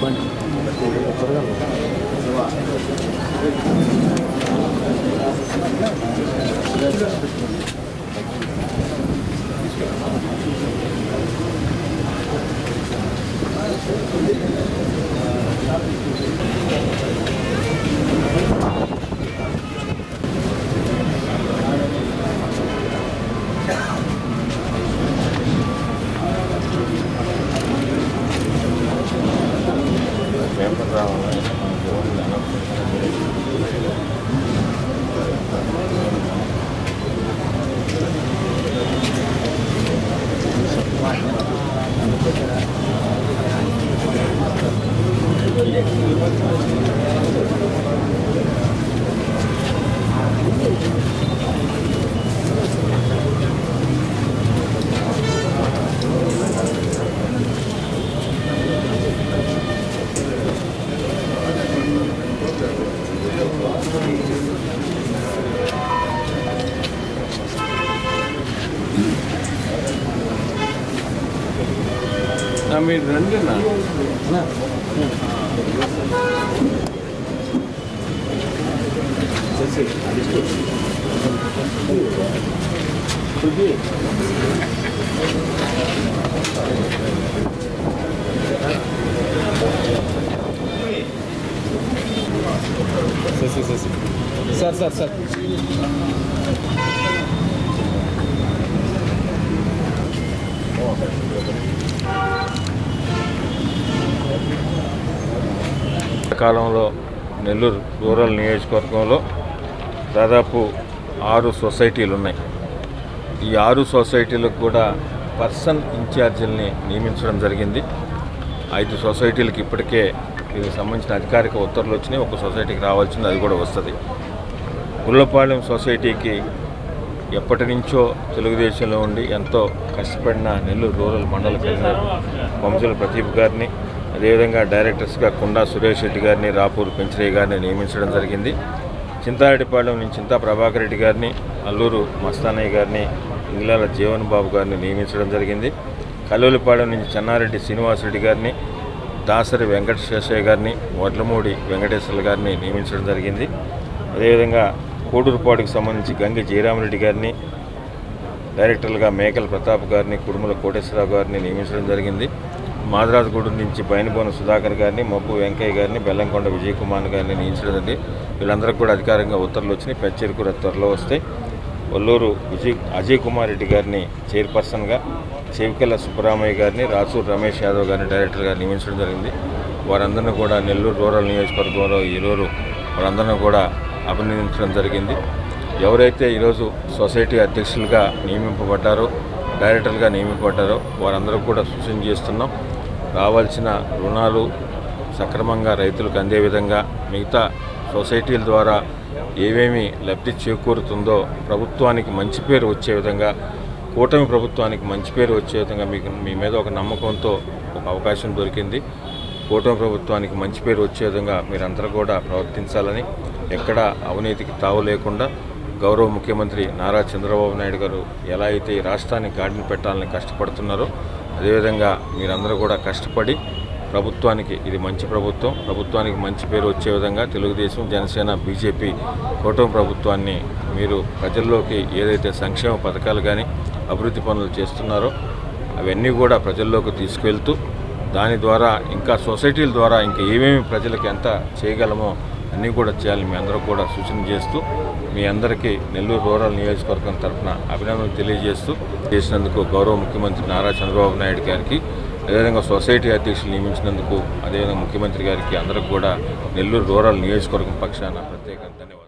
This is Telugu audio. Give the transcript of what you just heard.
Thank you. మీరు రండి నా సార్ సార్ సార్. కాలంలో నెల్లూరు రూరల్ నియోజకవర్గంలో దాదాపు ఆరు సొసైటీలు ఉన్నాయి. ఈ ఆరు సొసైటీలకు కూడా పర్సన్ ఇన్ఛార్జీలని నియమించడం జరిగింది. ఐదు సొసైటీలకు ఇప్పటికే దీనికి సంబంధించిన అధికారిక ఉత్తర్వులు వచ్చినాయి. ఒక సొసైటీకి రావాల్సింది అది కూడా వస్తుంది. గుల్లపాలెం సొసైటీకి ఎప్పటి నుంచో తెలుగుదేశంలో ఉండి ఎంతో కష్టపడిన నెల్లూరు రూరల్ మండల కన్వీనర్ వంశుల ప్రదీప్ గారిని అదేవిధంగా డైరెక్టర్స్గా కుండా సురేష్ రెడ్డి గారిని రాపూర్ పెంచరయ్య గారిని నియమించడం జరిగింది. చింతారెడ్డిపాళెం నుంచి చింతా ప్రభాకర్ రెడ్డి గారిని అల్లూరు మస్తానయ్య గారిని ఇంగ్లాల జీవన్ బాబు గారిని నియమించడం జరిగింది. కల్లూలిపాళెం నుంచి చెన్నారెడ్డి శ్రీనివాసరెడ్డి గారిని దాసరి వెంకట శేషయ్య గారిని వడ్లమూడి వెంకటేశ్వర్ల గారిని నియమించడం జరిగింది. అదేవిధంగా కోడూరుపాడుకు సంబంధించి గంగి జయరామరెడ్డి గారిని డైరెక్టర్లుగా మేకల ప్రతాప్ గారిని కుడుముల కోటేశ్వరరావు గారిని నియమించడం జరిగింది. మాదరాజగూడెం నుంచి బయనబోన సుధాకర్ గారిని మబ్బు వెంకయ్య గారిని బెల్లంకొండ విజయ్ కుమార్ గారిని నియమించడం జరిగింది వీళ్ళందరికీ కూడా అధికారికంగా ఉత్తర్వులు వచ్చినాయి. పెంచేరు కూడా త్వరలో వస్తాయి. ఒల్లూరు విజయ్ అజయ్ కుమార్ రెడ్డి గారిని చైర్పర్సన్గా చెవికెళ్ళ సుబ్బరామయ్య గారిని రాచూరు రమేష్ యాదవ్ గారిని డైరెక్టర్గా నియమించడం జరిగింది. వారందరినీ కూడా నెల్లూరు రూరల్ నియోజకవర్గంలో ఈరోజు వారందరినీ కూడా అభినందించడం జరిగింది. ఎవరైతే ఈరోజు సొసైటీ అధ్యక్షులుగా నియమింపబడ్డారో డైరెక్టర్గా నియమింపబడ్డారో వారందరూ కూడా సూచన చేస్తున్నాం. రావాల్సిన రుణాలు సక్రమంగా రైతులకు అందే విధంగా మిగతా సొసైటీల ద్వారా ఏమేమి లబ్ధి చేకూరుతుందో ప్రభుత్వానికి మంచి పేరు వచ్చే విధంగా కూటమి ప్రభుత్వానికి మంచి పేరు వచ్చే విధంగా మీకు మీ మీద ఒక నమ్మకంతో ఒక అవకాశం దొరికింది. కూటమి ప్రభుత్వానికి మంచి పేరు వచ్చే విధంగా మీరందరూ కూడా ప్రవర్తించాలని ఎక్కడ అవినీతికి తావు లేకుండా గౌరవ ముఖ్యమంత్రి నారా చంద్రబాబు నాయుడు గారు ఎలా అయితే ఈ రాష్ట్రాన్ని గాడిని పెట్టాలని కష్టపడుతున్నారో అదేవిధంగా మీరందరూ కూడా కష్టపడి ప్రభుత్వానికి ఇది మంచి ప్రభుత్వం ప్రభుత్వానికి మంచి పేరు వచ్చే విధంగా తెలుగుదేశం జనసేన బీజేపీ కూటమి ప్రభుత్వాన్ని మీరు ప్రజల్లోకి ఏదైతే సంక్షేమ పథకాలు కానీ అభివృద్ధి పనులు చేస్తున్నారో అవన్నీ కూడా ప్రజల్లోకి తీసుకెళ్తూ దాని ద్వారా ఇంకా సొసైటీల ద్వారా ఇంకా ఏమేమి ప్రజలకు ఎంత చేయగలమో అన్నీ కూడా చేయాలని మీ అందరూ కూడా సూచన చేస్తూ మీ అందరికీ నెల్లూరు రూరల్ నియోజకవర్గం తరఫున అభినందనలు తెలియజేస్తూ చేసినందుకు గౌరవ ముఖ్యమంత్రి నారా చంద్రబాబు నాయుడు గారికి అదేవిధంగా సొసైటీ అధ్యక్షులు నియమించినందుకు అదేవిధంగా ముఖ్యమంత్రి గారికి అందరికి కూడా నెల్లూరు రూరల్ నియోజకవర్గం పక్షాన ప్రత్యేకంగా ధన్యవాదాలు.